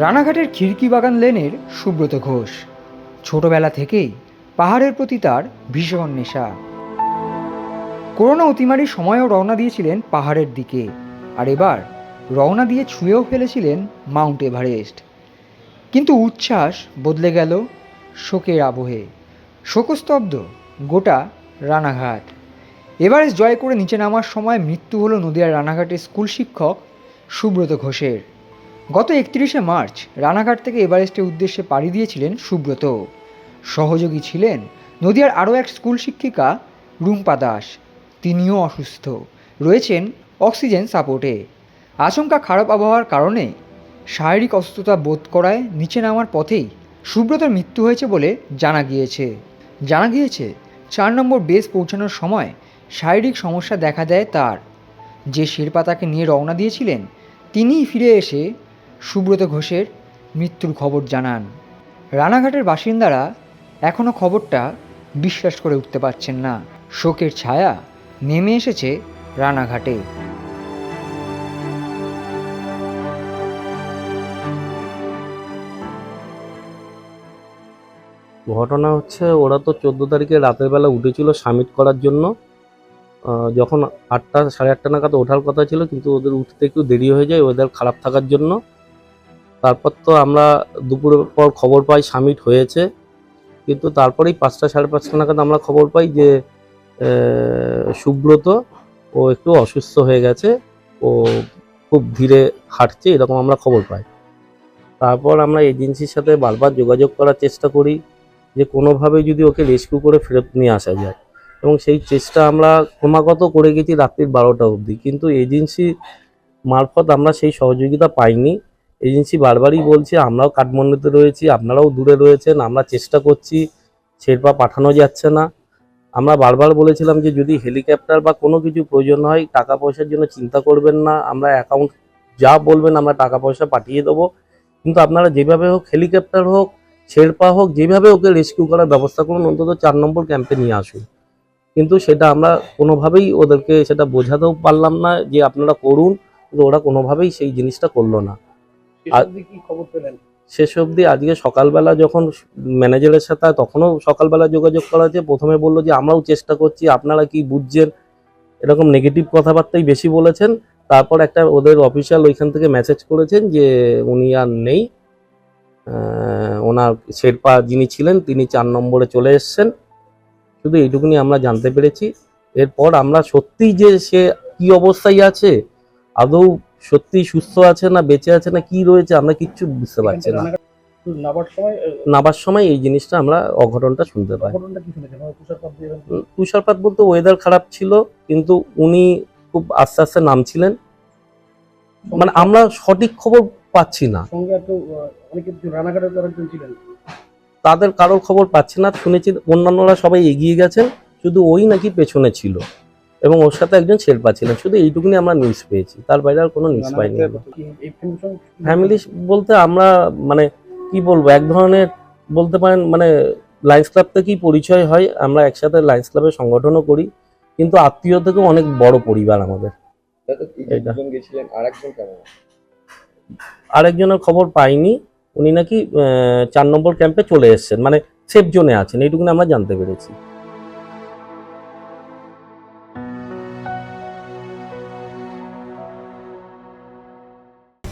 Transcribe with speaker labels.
Speaker 1: রানাঘাটের খিড়কি বাগান লেনের সুব্রত ঘোষ। ছোটবেলা থেকেই পাহাড়ের প্রতি তার ভীষণ নেশা। করোনা অতিমারির সময়ও রওনা দিয়েছিলেন পাহাড়ের দিকে, আর এবার রওনা দিয়ে ছুঁয়েও ফেলেছিলেন মাউন্ট এভারেস্ট। কিন্তু উচ্ছ্বাস বদলে গেল শোকের আবহে। শোকস্তব্ধ গোটা রানাঘাট। এভারেস্ট জয় করে নিচে নামার সময় মৃত্যু হলো নদিয়ার রানাঘাটের স্কুল শিক্ষক সুব্রত ঘোষের। গত একত্রিশে মার্চ রানাঘাট থেকে এভারেস্টের উদ্দেশ্যে পাড়ি দিয়েছিলেন সুব্রত। সহযোগী ছিলেন নদিয়ার আরও এক স্কুল শিক্ষিকা রুম্পা দাস। তিনিও অসুস্থ। রয়েছেন অক্সিজেন সাপোর্টে। আচমকা খারাপ আবহাওয়ার কারণে শারীরিক অসুস্থতা বোধ করায় নিচে নামার পথেই সুব্রতর মৃত্যু হয়েছে বলে জানা গিয়েছে। জানা গিয়েছে, চার নম্বর বেস পৌঁছানোর সময় শারীরিক সমস্যা দেখা দেয় তার। যে শেরপা তাকে নিয়ে রওনা দিয়েছিলেন, তিনিই ফিরে এসে সুব্রত ঘোষের মৃত্যুর খবর জানান। রানাঘাটের বাসিন্দারা এখনও খবরটা বিশ্বাস করে উঠতে পারছেন না। শোকের ছায়া নেমে এসেছে রানাঘাটে।
Speaker 2: ঘটনা হচ্ছে, ওরা তো চোদ্দ তারিখে রাতের বেলা উঠেছিল সামিট করার জন্য। যখন আটটা, সাড়ে আটটা নাগাদ ওঠার কথা ছিল, কিন্তু ওদের উঠতে একটু দেরি হয়ে যায় ওদের খারাপ থাকার জন্য। তারপর তো আমরা দুপুরের পর খবর পাই সামিট হয়েছে। কিন্তু তারপরেই পাঁচটা সাড়ে পাঁচটা নাগাদ আমরা খবর পাই যে সুব্রত ও একটু অসুস্থ হয়ে গেছে, ও খুব ধীরে হাঁটছে, এরকম আমরা খবর পাই। তারপর আমরা এজেন্সির সাথে বারবার যোগাযোগ করার চেষ্টা করি যে কোনোভাবে যদি ওকে রেস্কিউ করে ফেরত নিয়ে আসা যায়। এবং সেই চেষ্টা আমরা ক্রমাগত করে গেছি রাত্রির বারোটা অবধি। কিন্তু এজেন্সি মারফত আমরা সেই সহযোগিতা পাইনি। এজেন্সি বারবারই বলছে, আমরাও কাঠমান্ডুতে রয়েছি, আপনারাও দূরে রয়েছেন, আমরা চেষ্টা করছি, শেরপা পাঠানো যাচ্ছে না। আমরা বারবার বলেছিলাম যে যদি হেলিকপ্টার বা কোনো কিছু প্রয়োজন হয়, টাকা পয়সার জন্য চিন্তা করবেন না, আমরা অ্যাকাউন্ট যা বলবেন আমরা টাকা পয়সা পাঠিয়ে দেবো। কিন্তু আপনারা যেভাবে হোক হেলিকপ্টার হোক, শেরপা হোক, যেভাবে ওকে রেস্কিউ করার ব্যবস্থা করুন, অন্তত চার নম্বর ক্যাম্পে নিয়ে আসুন। কিন্তু সেটা আমরা কোনোভাবেই ওদেরকে সেটা বোঝাতেও পারলাম না যে আপনারা করুন, কিন্তু ওরা কোনোভাবেই সেই জিনিসটা করল না। শেষ অবধি আজকে সকালবেলা যখন ম্যানেজারের সাথে তখনও সকালবেলা যোগাযোগ করা হয়েছে। প্রথমে বলল যে আমরাও চেষ্টা করছি আপনারা কি বুঝছেন? এরকম নেগেটিভ কথাবার্তাই বেশি বলেছেন। তারপর একটা ওদের অফিসিয়াল ওইখান থেকে মেসেজ করেছেন যে উনি আর নেই। ওনার শেরপা যিনি ছিলেন তিনি চার নম্বরে চলে এসছেন। শুধু এইটুকুনি আমরা জানতে পেরেছি। এরপর আমরা সত্যিই যে সে কি অবস্থায় আছে আদৌ সত্যি সুস্থ আছে না বেঁচে আছে না কি রয়েছে আমরা কিচ্ছু বুঝতে পারছি না।
Speaker 3: নাবার সময়
Speaker 2: এই জিনিসটা আমরা অঘটনটা শুনতে পাই।
Speaker 3: মানে তুষারপাত
Speaker 2: বলতে ওয়েদার খারাপ ছিল কিন্তু উনি খুব আস্তে আস্তে নামছিলেন। মানে আমরা সঠিক খবর পাচ্ছি না। তাদের কারোর খবর পাচ্ছি না শুনেছি অন্যান্যরা সবাই এগিয়ে গেছেন শুধু ওই নাকি পেছনে ছিল। এবং ওর সাথে একজন শেরপা ছিলেন। শুধু এইটুকুনি আমরা নিউজ পেয়েছি। তার বাইরে আর কোনো নিউজ পাইনি ফ্যামিলি বলতে আমরা মানে কি বলব এক ধরনের বলতে পারেন মানে লায়ন্স ক্লাব থেকেই পরিচয় হয়। আমরা একসাথে লায়ন্স ক্লাবের সংগঠনও করি। কিন্তু আত্মীয় থেকেও অনেক বড় পরিবার আমাদের। আরেকজনের খবর পাইনি। উনি নাকি আহ, চার নম্বর ক্যাম্পে চলে এসেছেন। মানে সেফ জোনে আছেন। এইটুকুনি আমরা জানতে পেরেছি।